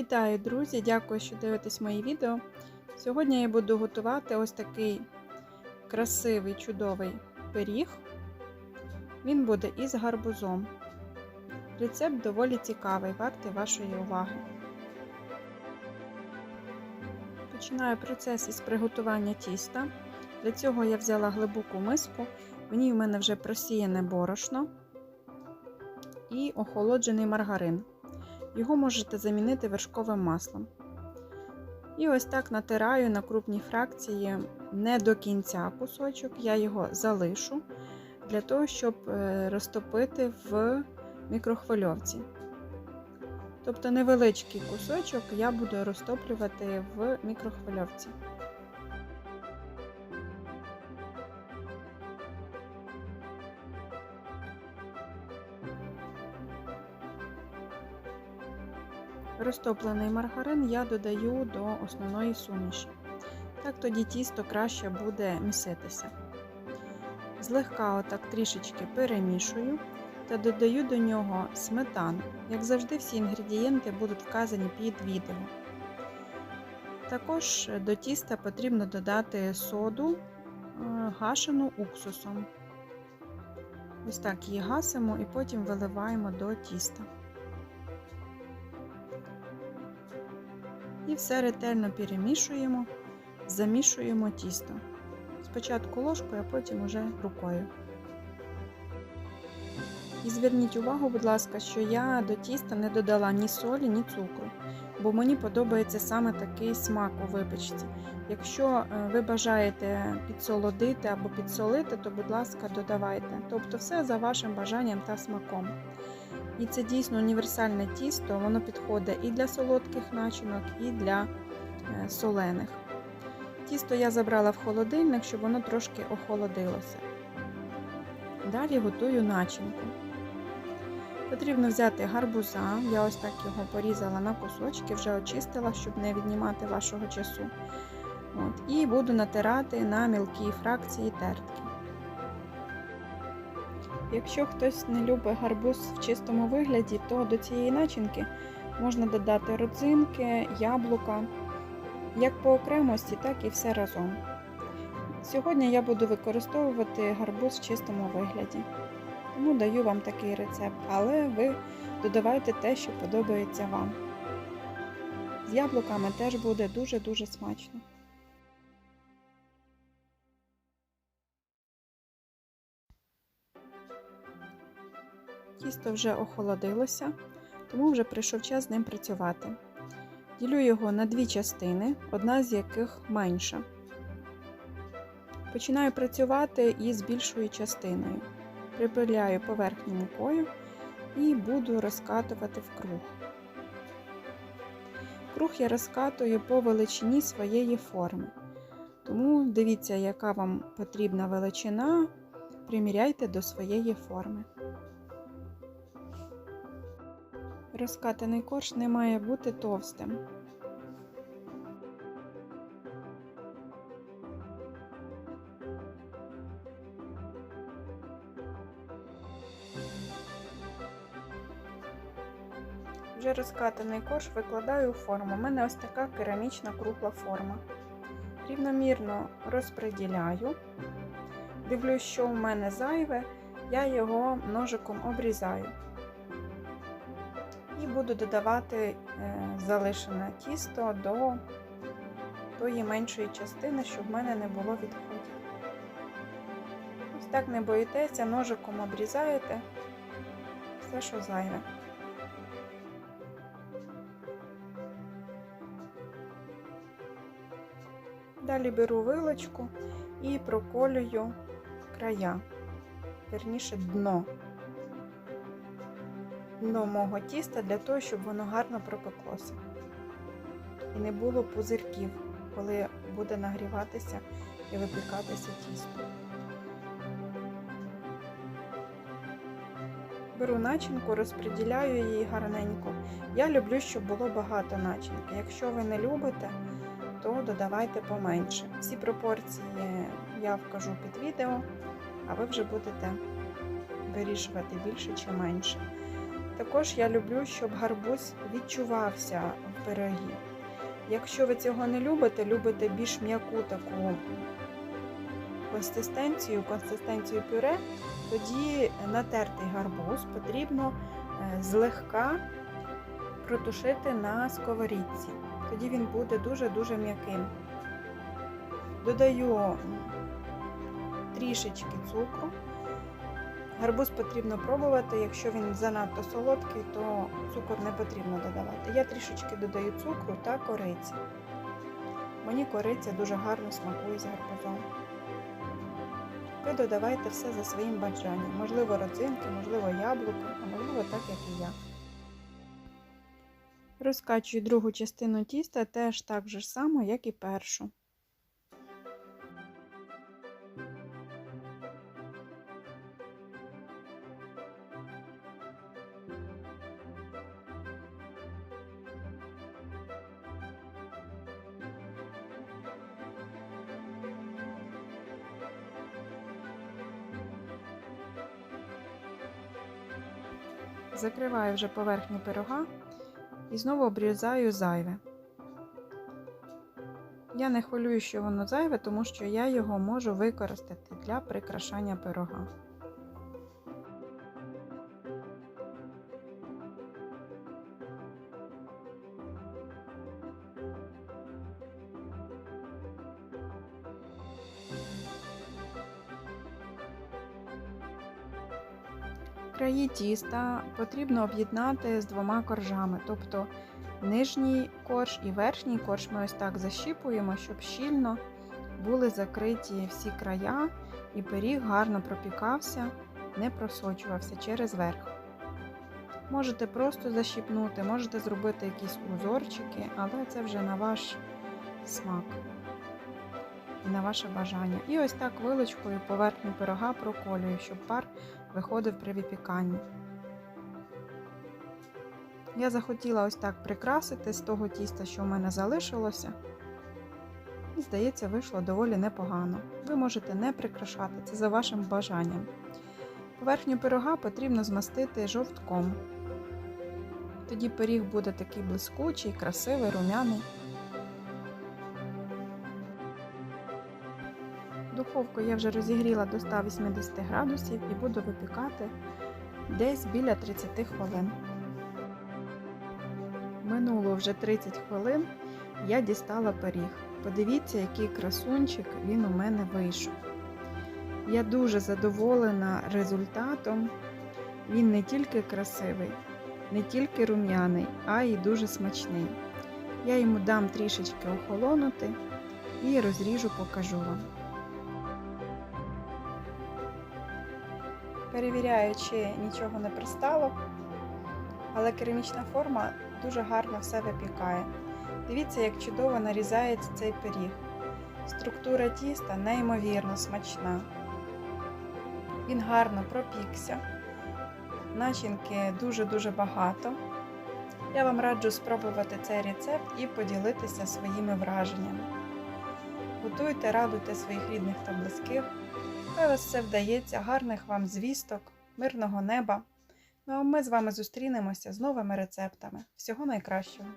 Вітаю, друзі! Дякую, що дивитесь мої відео. Сьогодні я буду готувати ось такий красивий, чудовий пиріг. Він буде із гарбузом. Рецепт доволі цікавий, вартий вашої уваги. Починаю процес із приготування тіста. Для цього я взяла глибоку миску, в ній в мене вже просіяне борошно і охолоджений маргарин. Його можете замінити вершковим маслом. І ось так натираю на крупній фракції не до кінця кусочок, я його залишу для того, щоб розтопити в мікрохвильовці. Тобто невеличкий кусочок я буду розтоплювати в мікрохвильовці. Розтоплений маргарин я додаю до основної суміші. Так тоді тісто краще буде міситися. Злегка отак трішечки перемішую та додаю до нього сметану. Як завжди, всі інгредієнти будуть вказані під відео. Також до тіста потрібно додати соду, гашену уксусом. Ось так її гасимо і потім виливаємо до тіста. І все ретельно перемішуємо, замішуємо тісто. Спочатку ложкою, а потім уже рукою. І зверніть увагу, будь ласка, що я до тіста не додала ні солі, ні цукру, бо мені подобається саме такий смак у випічці. Якщо ви бажаєте підсолодити або підсолити, то, будь ласка, додавайте. Тобто все за вашим бажанням та смаком. І це дійсно універсальне тісто, воно підходить і для солодких начинок, і для солених. Тісто я забрала в холодильник, щоб воно трошки охолодилося. Далі готую начинку. Потрібно взяти гарбуза, я ось так його порізала на кусочки, вже очистила, щоб не віднімати вашого часу. От, І буду натирати на мілкі фракції тертки. Якщо хтось не любить гарбуз в чистому вигляді, то до цієї начинки можна додати родзинки, яблука, як по окремості, так і все разом. Сьогодні я буду використовувати гарбуз в чистому вигляді. Тому даю вам такий рецепт, але ви додавайте те, що подобається вам. З яблуками теж буде дуже-дуже смачно. Тісто вже охолодилося, тому вже прийшов час з ним працювати. Ділю його на дві частини, одна з яких менша. Починаю працювати із більшою частиною. Припиляю поверхню мукою і буду розкатувати в круг. Круг я розкатую по величині своєї форми. Тому дивіться, яка вам потрібна величина, приміряйте до своєї форми. Розкатаний корж не має бути товстим. Вже розкатаний корж викладаю у форму. У мене ось така керамічна кругла форма. Рівномірно розподіляю. Дивлюсь, що в мене зайве, я його ножиком обрізаю. І буду додавати залишене тісто до тої меншої частини, щоб в мене не було відходів. Ось так не боїтеся, ножиком обрізаєте все, що зайве. Далі беру вилочку і проколюю края, верніше дно дно мого тіста для того, щоб воно гарно пропеклося. І не було пузирків, коли буде нагріватися і випікатися тісто. Беру начинку, розподіляю її гарненько. Я люблю, щоб було багато начинки. Якщо ви не любите, то додавайте поменше. Всі пропорції я вкажу під відео, а ви вже будете вирішувати більше чи менше. Також я люблю, щоб гарбуз відчувався в пирогі. Якщо ви цього не любите, любите більш м'яку таку консистенцію, консистенцію пюре, тоді натертий гарбуз потрібно е, злегка протушити на сковорідці. Тоді він буде дуже-дуже м'яким. Додаю трішечки цукру. Гарбуз потрібно пробувати. Якщо він занадто солодкий, то цукор не потрібно додавати. Я трішечки додаю цукру та кориці. Мені кориця дуже гарно смакує з гарбузом. Ви додавайте все за своїм бажанням. Можливо, родзинки, можливо, яблуко, а можливо, так, як і я. Розкачую другу частину тіста теж так же само, як і першу. Закриваю вже поверхню пирога і знову обрізаю зайве. Я не хвилюю, що воно зайве, тому що я його можу використати для прикрашання пирога. Краї тіста потрібно об'єднати з двома коржами, тобто нижній корж і верхній корж ми ось так защіпуємо, щоб щільно були закриті всі края, і пиріг гарно пропікався, не просочувався через верх. Можете просто защіпнути, можете зробити якісь узорчики, але це вже на ваш смак і на ваше бажання. І ось так вилочкою поверхню пирога проколюю, щоб пар виходив при випіканні. Я захотіла ось так прикрасити з того тіста, що в мене залишилося. І, здається, вийшло доволі непогано. Ви можете не прикрашати, це за вашим бажанням. Поверхню пирога потрібно змастити жовтком. Тоді пиріг буде такий блискучий, красивий, румяний. Духовку я вже розігріла до 180 градусів і буду випікати десь біля 30 хвилин. Минуло вже 30 хвилин, я дістала пиріг. Подивіться, який красунчик він у мене вийшов. Я дуже задоволена результатом. Він не тільки красивий, не тільки рум'яний, а й дуже смачний. Я йому дам трішечки охолонути і розріжу, покажу вам. Перевіряю, чи нічого не пристало, але керамічна форма дуже гарно все випікає. Дивіться, як чудово нарізається цей пиріг. Структура тіста неймовірно смачна. Він гарно пропікся. Начинки дуже-дуже багато. Я вам раджу спробувати цей рецепт і поділитися своїми враженнями. Готуйте, радуйте своїх рідних та близьких. Хай вас все вдається, гарних вам звісток, мирного неба. Ну а ми з вами зустрінемося з новими рецептами. Всього найкращого!